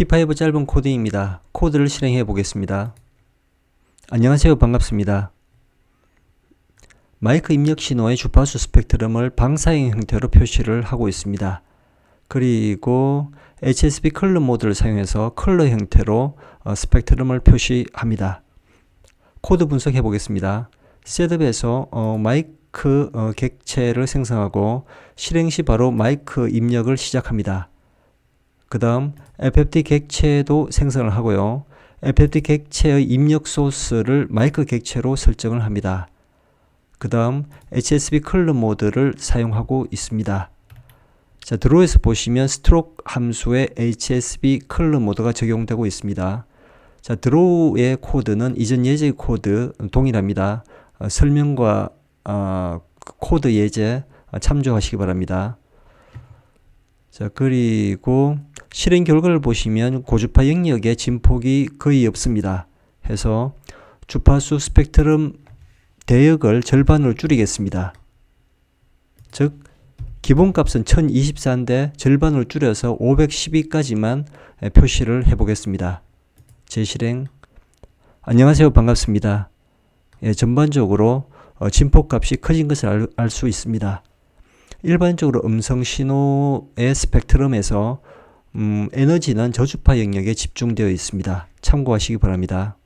P5 짧은 코드입니다. 코드를 실행해 보겠습니다. 안녕하세요. 반갑습니다. 마이크 입력 신호의 주파수 스펙트럼을 방사형 형태로 표시를 하고 있습니다. 그리고 HSB 컬러 모드를 사용해서 컬러 형태로 어, 스펙트럼을 표시합니다. 코드 분석해 보겠습니다. 셋업에서 어, 마이크 어, 객체를 생성하고 실행 시 바로 마이크 입력을 시작합니다. 그 다음 FFT 객체도 생성을 하고요. FFT 객체의 입력 소스를 마이크 객체로 설정을 합니다. 그 다음 HSB 컬러 모드를 사용하고 있습니다. 자, 드로우에서 보시면 스트로크 함수에 HSB 컬러 모드가 적용되고 있습니다. 자, 드로우의 코드는 이전 예제 코드 동일합니다. 어, 설명과 어, 코드 예제 참조하시기 바랍니다. 자, 그리고 실행 결과를 보시면 고주파 영역에 진폭이 거의 없습니다. 해서 주파수 스펙트럼 대역을 절반으로 줄이겠습니다. 즉, 기본값은 1024인데 절반으로 줄여서 512까지만 표시를 해보겠습니다. 재실행. 안녕하세요. 반갑습니다. 예, 전반적으로 어, 진폭값이 커진 것을 알 수 있습니다. 일반적으로 음성 신호의 스펙트럼에서 음, 에너지는 저주파 영역에 집중되어 있습니다. 참고하시기 바랍니다.